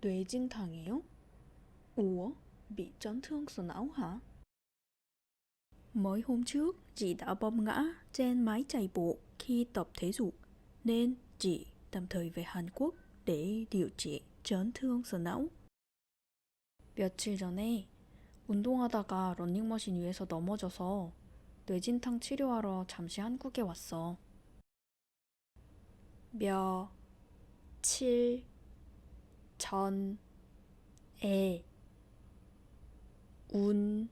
뇌진탕이요? Ủa, bị chấn thương sọ não hả? Mới hôm trước, chị đã bom ngã trên máy chạy bộ khi tập thể dục, nên chị tạm thời về Hàn Quốc để điều trị chấn thương sọ não. 며칠 전에 운동하다가 러닝머신 위에서 넘어져서 뇌진탕 치료하러 잠시 한국에 왔어. 며칠 전에 운동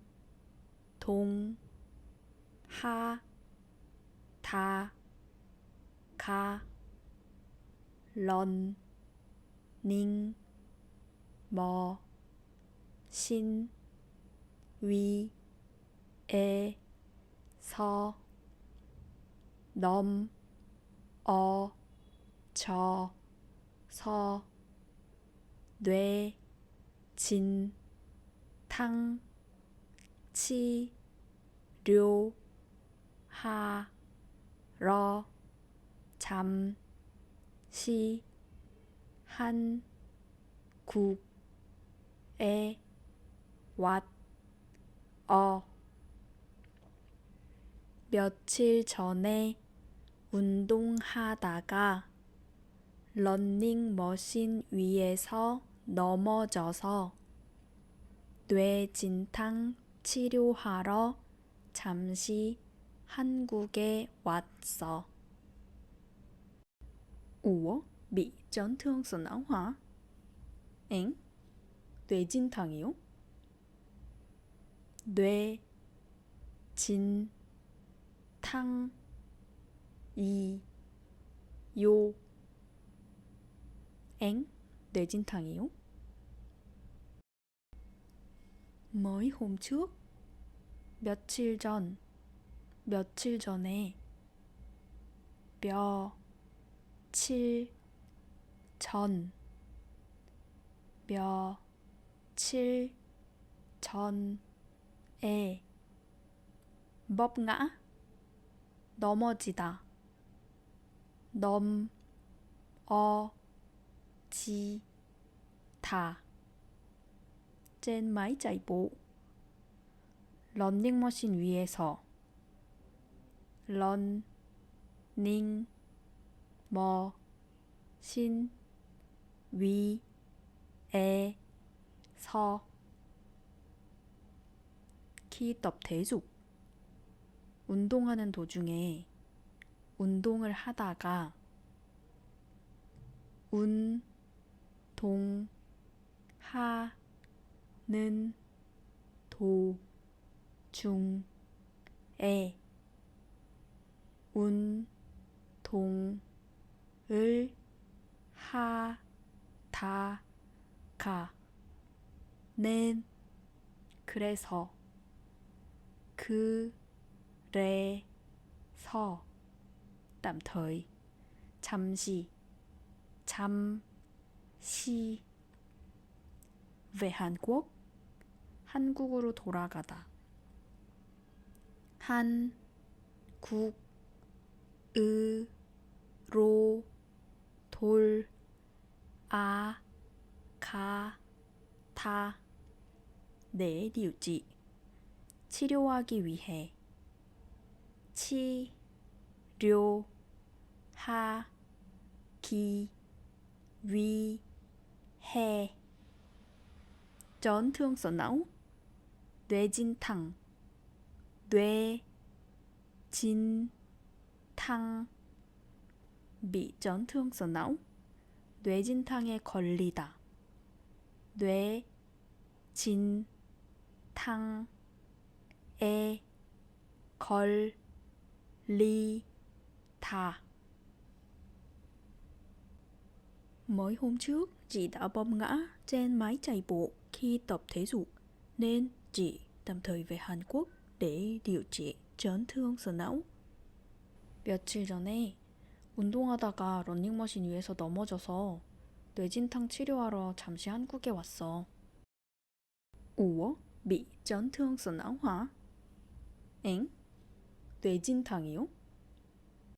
하다가 러닝 머신 위에서 넘어져서 뇌 진 탕 치 료 하 러 잠 시 한 국에 왔어. 며칠 전에 운동하다가 러닝머신 위에서 넘어져서 뇌진탕 치료하러 잠시 한국에 왔어. Ủa, bị chấn hả? 엥? 뇌진탕이요? 뇌진탕 이요. 엥? 뇌진탕이요? mới hôm trước 며칠 전 며칠 전에 며칠 전 며칠 전에 bóp 넘어지다 넘어 지다. trên máy chạy bộ 러닝머신 위에서 러닝 머 신 위 에서 khi tập thể dục 운동하는 도중에 운동을 하다가 운 동 하 는 도 중 에 운 동 을 하 다 가 는 그래서 그 래 서 tạm thời 잠시 잠 시. về Hàn Quốc 한국으로 돌아가다. 한국으로 돌아가다 내 trị 치료하기 위해 치료하기 위해 thương sọ não 뇌진탕 뇌진탕 thương sọ não 뇌진탕에 걸리다 뇌진탕 에 걸리다. Mới hôm trước, chị đã bom ngã trên máy chạy bộ khi tập thể dục, nên chị tạm thời về Hàn Quốc để điều trị chấn thương sọ não. 며칠 전에 운동하다가 러닝머신 위에서 넘어져서 뇌진탕 치료하러 잠시 한국에 왔어. Thương sọ não hả? 엥? 뇌진탕이요?